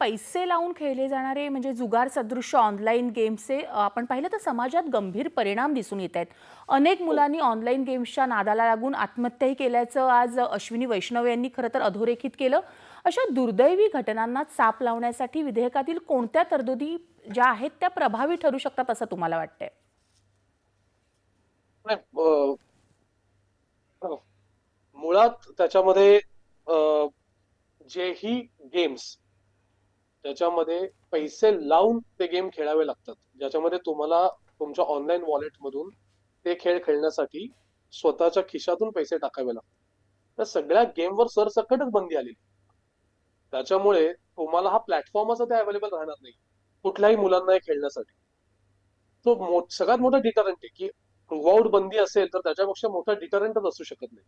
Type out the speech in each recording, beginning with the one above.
पैसे लावून खेळले जाणारे म्हणजे जुगार सदृश ऑनलाईन गेम्सचे आपण पाहिलं तर समाजात गंभीर परिणाम दिसून येत आहेत. अनेक मुलांनी ऑनलाईन गेम्सच्या नादाला लागून आत्महत्याही केल्याचं आज अश्विनी वैष्णव यांनी खरं तर अधोरेखित केलं. अशा दुर्दैवी घटनांना चाप लावण्यासाठी विधेयकातील कोणत्या तरतुदी ज्या आहेत त्या प्रभावी ठरू शकतात असं तुम्हाला वाटतंय? अ, मुळात त्याच्यामध्ये अ, जेही गेम्स त्याच्यामध्ये पैसे लावून ते गेम खेळावे लागतात. ज्याच्यामध्ये तुम्हाला तुमच्या ऑनलाईन वॉलेटमधून ते खेळ खेळण्यासाठी स्वतःच्या खिशातून पैसे टाकावे लागतात. तर सगळ्या गेमवर सरसकटच बंदी आलेली त्याच्यामुळे तुम्हाला हा प्लॅटफॉर्मच ते अवेलेबल राहणार नाही. कुठल्याही मुलांना हे खेळण्यासाठी. तो मो- सगळ्यात मोठा डिटरंट आहे की थ्रूआउट बंदी असेल तर त्याच्यापेक्षा मोठा डिटरंटच असू शकत नाही.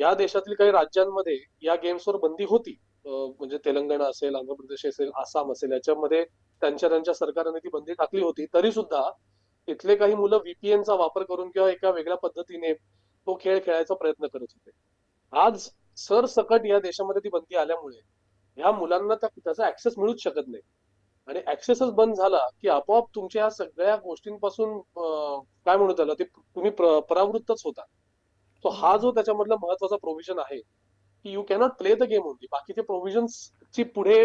या देशातील काही राज्यांमध्ये या गेम्सवर बंदी होती. म्हणजे तेलंगणा असेल आंध्र प्रदेश असेल आसाम असेल याच्यामध्ये त्यांच्या त्यांच्या सरकारने ती बंदी टाकली होती. तरी सुद्धा तिथले काही मुलं व्हीपीएनचा चा वापर करून किंवा एका वेगळ्या पद्धतीने तो खेळ खेळायचा प्रयत्न करत होते. आज सरसकट या देशामध्ये ती बंदी आल्यामुळे ह्या मुलांना त्याचा ऍक्सेस मिळूच शकत नाही. आणि ऍक्सेसच बंद झाला की आपोआप तुमच्या ह्या सगळ्या गोष्टींपासून काय म्हणू त्याला ते तुम्ही परावृत्तच होता. सो हा जो त्याच्यामधला महत्त्वाचा प्रोव्हिजन आहे की you cannot play the game only बाकीचे प्रोव्हिजन्स ची पुढे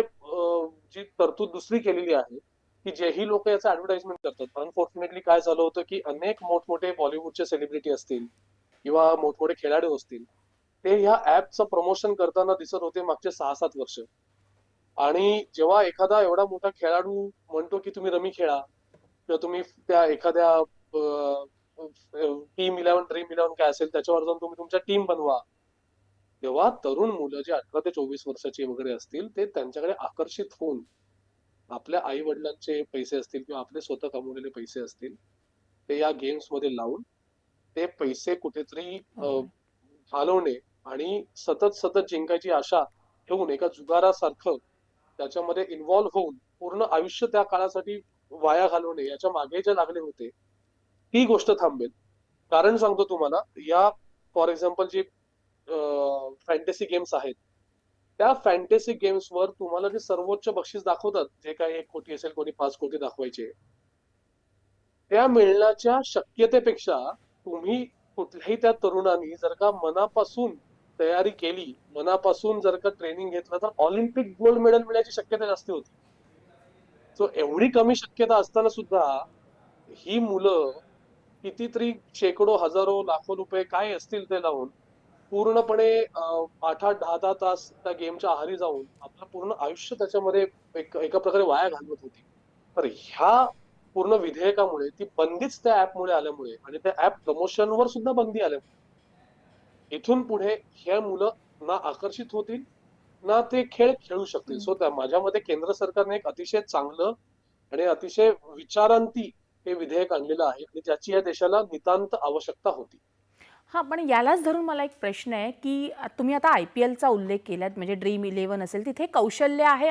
जी तरतूद दुसरी केलेली आहे की जेही लोक याचं ऍडव्हर्टाइजमेंट करतात. अनफॉर्च्युनेटली काय झालं होतं की अनेक मोठमोठे बॉलिवूडचे सेलिब्रिटी असतील किंवा मोठमोठे खेळाडू असतील ते ह्या ऍपचं प्रमोशन करताना दिसत होते मागचे सहा सात वर्ष. आणि जेव्हा एखादा एवढा मोठा खेळाडू म्हणतो की तुम्ही रमी खेळा किंवा तुम्ही त्या एखाद्या टीम इलेव्हन ड्रीम इलेव्हन काय असेल त्याच्यावर जाऊन तुम्ही तुमच्या टीम बनवा तेव्हा तरुण मुलं जे अठरा ते चोवीस वर्षाची वगैरे असतील ते त्यांच्याकडे आकर्षित होऊन आपल्या आई वडिलांचे पैसे असतील किंवा आपले स्वतः कमवलेले पैसे असतील ते या गेम्समध्ये लावून ते पैसे कुठेतरी घालवणे आणि सतत सतत जिंकायची आशा ठेवून एका जुगारासारखं त्याच्यामध्ये इन्व्हॉल्व्ह होऊन पूर्ण आयुष्य त्या काळासाठी वाया घालवणे याच्या मागे जे लागले होते ती गोष्ट थांबेल. कारण सांगतो तुम्हाला या फॉर एक्झाम्पल जी फॅन्टसी गेम्स आहेत. त्या फॅन्टसी गेम्सवर तुम्हाला जे सर्वोच्च बक्षीस दाखवतात जे काही एक कोटी असेल कोणी पाच कोटी दाखवायचे त्या मिळण्याच्या शक्यतेपेक्षा तुम्ही कुठल्याही त्या तरुणांनी जर का मनापासून तयारी केली मनापासून जर का ट्रेनिंग घेतलं तर ऑलिम्पिक गोल्ड मेडल मिळण्याची शक्यता जास्त होती. सो एवढी कमी शक्यता असताना सुद्धा ही मुलं कितीतरी शेकडो हजारो लाखो रुपये काय असतील ते लावून पूर्णपणे आठ आठ दहा दहा तास त्या गेमच्या आहारी जाऊन आपलं पूर्ण आयुष्य त्याच्यामध्ये एक एका प्रकारे वाया घालवत होती. तर ह्या पूर्ण विधेयकामुळे ती बंदीच त्या ऍपमुळे आल्यामुळे आणि त्या ऍप प्रमोशनवर सुद्धा बंदी आल्यामुळे इथून पुढे हे मुलं ना आकर्षित होतील ना ते खेळ खेळू शकतील. सो त्या माझ्या केंद्र सरकारने एक अतिशय चांगलं आणि अतिशय विचारांती हे विधेयक आणलेलं आहे आणि ज्याची या देशाला नितांत आवश्यकता होती. हां पण यालाच धरून मला एक प्रश्न आहे की तुम्ही आता आय पी एलचा उल्लेख केलात म्हणजे ड्रीम इलेव्हन असेल तिथे कौशल्य आहे